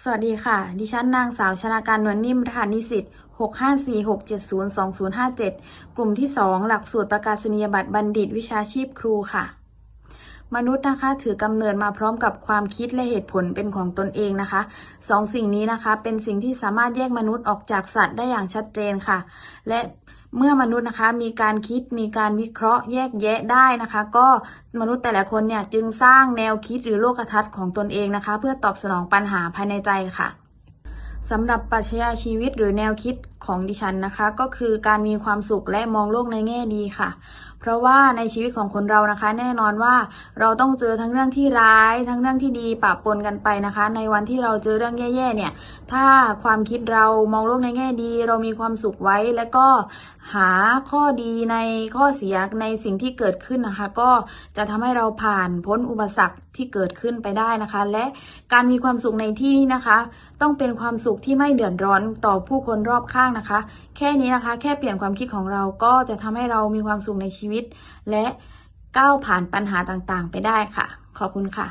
สวัสดีค่ะ ดิฉันนางสาวชนาการนวลนิ่มรหัสนิสิต654670257 กลุ่มที่ 2 หลักสูตรประกาศนียบัตรบัณฑิตวิชาชีพครูค่ะ มนุษย์นะคะ ถือกำเนิดมาพร้อมกับความคิดและเหตุผลเป็นของตนเองนะคะสองสิ่งนี้นะคะ เป็นสิ่งที่สามารถแยกมนุษย์ออกจากสัตว์ได้อย่างชัดเจนค่ะ และเมื่อมนุษย์นะคะมีการคิดมีการวิเคราะห์แยกแยะได้นะคะ ก็มนุษย์แต่ละคนเนี่ยจึงสร้างแนวคิดหรือโลกทัศน์ของตนเองนะคะ เพื่อตอบสนองปัญหาภายในใจค่ะสำหรับปรัชญาชีวิตหรือแนวคิดของดิฉันนะคะ ก็คือการมีความสุขและมองโลกในแง่ดีค่ะ เพราะว่าในชีวิตของคนเรานะคะ แน่นอนว่าเราต้องเจอทั้งเรื่องที่ร้าย ทั้งเรื่องที่ดีปะปนกันไปนะคะ ในวันที่เราเจอเรื่องแย่ๆเนี่ย ถ้าความคิดเรามองโลกในแง่ดี เรามีความสุขไว้แล้วก็หาข้อดีในข้อเสียในสิ่งที่เกิดขึ้นนะคะ ก็จะทำให้เราผ่านพ้นอุปสรรคที่เกิดขึ้นไปได้นะคะ และการมีความสุขในที่นี้นะคะ ต้องเป็นความสุขที่ไม่เดือดร้อนต่อผู้คนรอบข้างนะคะ แค่นี้นะคะ แค่เปลี่ยนความคิดของเราก็จะทำให้เรามีความสุขในชีวิตวิต และก้าวผ่านปัญหาต่างๆ ไปได้ค่ะ ขอบคุณค่ะ